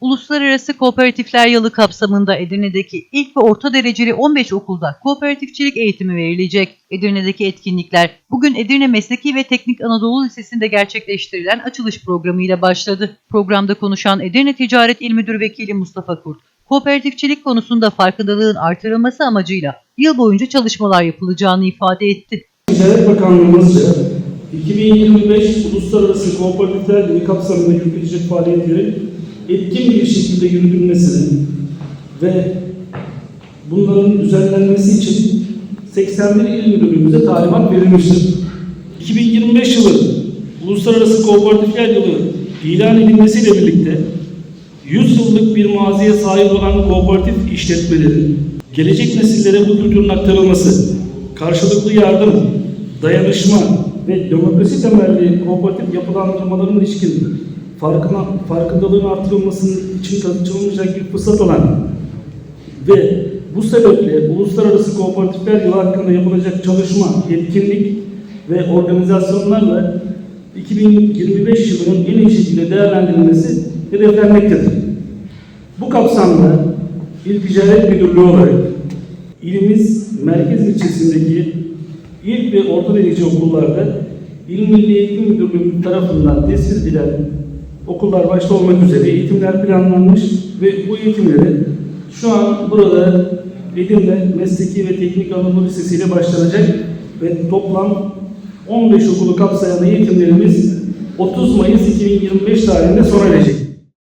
Uluslararası Kooperatifler Yılı kapsamında Edirne'deki ilk ve orta dereceli 15 okulda kooperatifçilik eğitimi verilecek. Edirne'deki etkinlikler bugün Edirne Mesleki ve Teknik Anadolu Lisesi'nde gerçekleştirilen açılış programıyla başladı. Programda konuşan Edirne Ticaret İl Müdür Vekili Mustafa Kurt, kooperatifçilik konusunda farkındalığın artırılması amacıyla yıl boyunca çalışmalar yapılacağını ifade etti. Ticaret Bakanlığımızca 2025 Uluslararası Kooperatifler Yılı kapsamında yürütülecek faaliyetlerin etkin bir şekilde yürütülmesini ve bunların düzenlenmesi için 81 il müdürlüğümüze talimat verilmiştir. 2025 yılı Uluslararası Kooperatifler Yılı ilan edilmesiyle birlikte 100 yıllık bir maziye sahip olan kooperatif işletmelerin gelecek nesillere bu kültürün aktarılması, karşılıklı yardım, dayanışma ve demokrasi temelli kooperatif yapılandırmaların ilişkin farkına, farkındalığın artırılmasının için kaçınılmayacak bir fırsat olan ve bu sebeple Uluslararası Kooperatifler Yılı hakkında yapılacak çalışma, etkinlik ve organizasyonlarla 2025 yılının en iyi şekilde değerlendirilmesi hedeflenmektedir. Bu kapsamda İl Ticaret Müdürlüğü olarak ilimiz merkez ilçesindeki ilk ve orta derece okullarda İl Milli Eğitim Müdürlüğü tarafından tespit edilen okullar başta olmak üzere eğitimler planlanmış ve bu eğitimleri şu an burada Edirne Mesleki ve Teknik Anadolu Lisesi ile başlanacak ve toplam 15 okulu kapsayan eğitimlerimiz 30 Mayıs 2025 tarihinde sona erecek.